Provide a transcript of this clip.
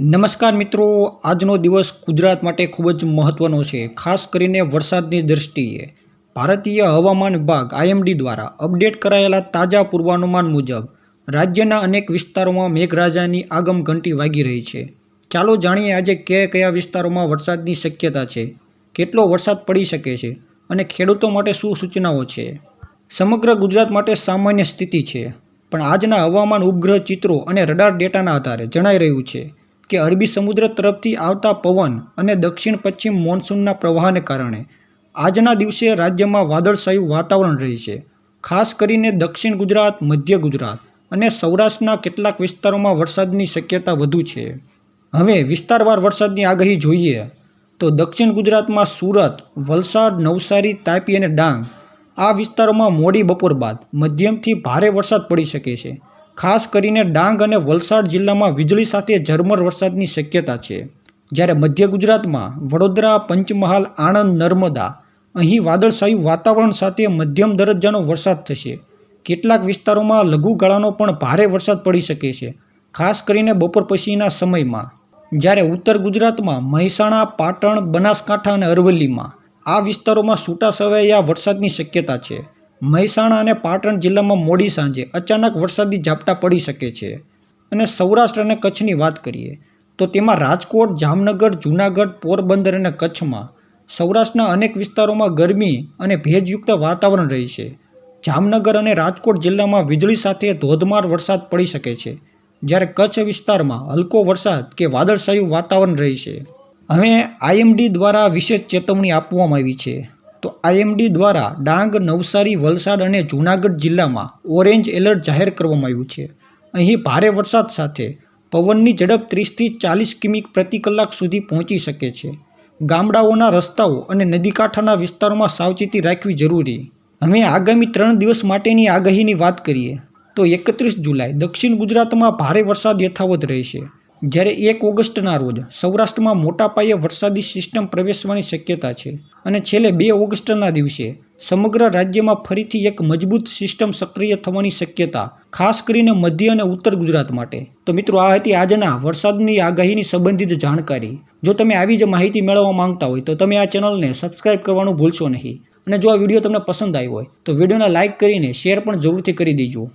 નમસ્કાર મિત્રો, આજનો દિવસ ગુજરાત માટે ખૂબ જ મહત્ત્વનો છે. ખાસ કરીને વરસાદની દૃષ્ટિએ ભારતીય હવામાન વિભાગ આઈએમડી દ્વારા અપડેટ કરાયેલા તાજા પૂર્વાનુમાન મુજબ, રાજ્યના અનેક વિસ્તારોમાં મેઘરાજાની આગમ ઘંટી વાગી રહી છે. ચાલો જાણીએ આજે કયા કયા વિસ્તારોમાં વરસાદની શક્યતા છે, કેટલો વરસાદ પડી શકે છે અને ખેડૂતો માટે શું સૂચનાઓ છે? સમગ્ર ગુજરાત માટે સામાન્ય સ્થિતિ છે, પણ આજના હવામાન ઉપગ્રહ ચિત્રો અને રડાર ડેટાના આધારે જણાઈ રહ્યું છે. કે અરબી સમુદ્ર તરફથી આવતા પવન અને દક્ષિણ પશ્ચિમ મોન્સૂનના પ્રવાહને કારણે. આજના દિવસે રાજ્યમાં વાદળછાયું વાતાવરણ રહેશે ખાસ કરીને દક્ષિણ ગુજરાત, મધ્ય ગુજરાત અને સૌરાષ્ટ્રના કેટલાક વિસ્તારોમાં વરસાદની શક્યતા વધુ છે. હવે વિસ્તારવાર વરસાદની આગાહી જોઈએ તો દક્ષિણ ગુજરાતમાં સુરત, વલસાડ, નવસારી, તાપી અને ડાંગ આ વિસ્તારોમાં મોડી બપોર બાદ મધ્યમથી ભારે વરસાદ પડી શકે છે. ખાસ કરીને ડાંગ અને વલસાડ જિલ્લામાં વીજળી સાથે ઝરમર વરસાદની શક્યતા છે. જ્યારે મધ્ય ગુજરાતમાં વડોદરા, પંચમહાલ, આણંદ, નર્મદા, અહીં વાદળછાયું વાતાવરણ સાથે મધ્યમ દરજ્જાનો વરસાદ થશે. કેટલાક વિસ્તારોમાં લઘુગાળાનો પણ ભારે વરસાદ પડી શકે છે, ખાસ કરીને બપોર પછીના સમયમાં. જ્યારે ઉત્તર ગુજરાતમાં મહેસાણા, પાટણ, બનાસકાંઠા અને અરવલ્લીમાં આ વિસ્તારોમાં છૂટાછવાયા વરસાદની શક્યતા છે. મહેસાણા અને પાટણ જિલ્લામાં મોડી સાંજે અચાનક વરસાદી ઝાપટા પડી શકે છે. અને સૌરાષ્ટ્ર અને કચ્છની વાત કરીએ, તો તેમાં રાજકોટ, જામનગર, જૂનાગઢ, પોરબંદર અને કચ્છમાં સૌરાષ્ટ્રના અનેક વિસ્તારોમાં ગરમી અને ભેજયુક્ત વાતાવરણ રહેશે જામનગર અને રાજકોટ જિલ્લામાં વીજળી સાથે ધોધમાર વરસાદ પડી શકે છે. જ્યારે કચ્છ વિસ્તારમાં હલકો વરસાદ કે વાદળછાયું વાતાવરણ રહેશે હવે આઈએમડી દ્વારા વિશેષ ચેતવણી આપવામાં આવી છે. તો આઈએમડી દ્વારા ડાંગ, નવસારી, વલસાડ અને જૂનાગઢ જિલ્લામાં ઓરેન્જ એલર્ટ જાહેર કરવામાં આવ્યું છે. અહીં ભારે વરસાદ સાથે પવનની ઝડપ ત્રીસથી ચાલીસ કિમી પ્રતિ કલાક સુધી પહોંચી શકે છે. ગામડાઓના રસ્તાઓ અને નદીકાંઠાના વિસ્તારોમાં સાવચેતી રાખવી જરૂરી. હવે આગામી ત્રણ દિવસ માટેની આગાહીની વાત કરીએ. તો એકત્રીસ જુલાઈ દક્ષિણ ગુજરાતમાં ભારે વરસાદ યથાવત રહેશે. જ્યારે એક ઓગસ્ટના રોજ સૌરાષ્ટ્રમાં મોટા પાયે વરસાદી સિસ્ટમ પ્રવેશવાની શક્યતા છે અને છેલ્લે બે ઓગસ્ટના દિવસે સમગ્ર રાજ્યમાં ફરીથી એક મજબૂત સિસ્ટમ સક્રિય થવાની શક્યતા, ખાસ કરીને મધ્ય અને ઉત્તર ગુજરાત માટે. તો મિત્રો, આ હતી આજના વરસાદની આગાહીની સંબંધિત જાણકારી. જો તમે આવી જ માહિતી મેળવવા માંગતા હોય, તો તમે આ ચેનલને સબસ્ક્રાઇબ કરવાનું ભૂલશો નહીં. અને જો આ વીડિયો તમને પસંદ આવ્યો હોય, તો વિડીયોને લાઇક કરીને શેર પણ જરૂરથી કરી દેજો.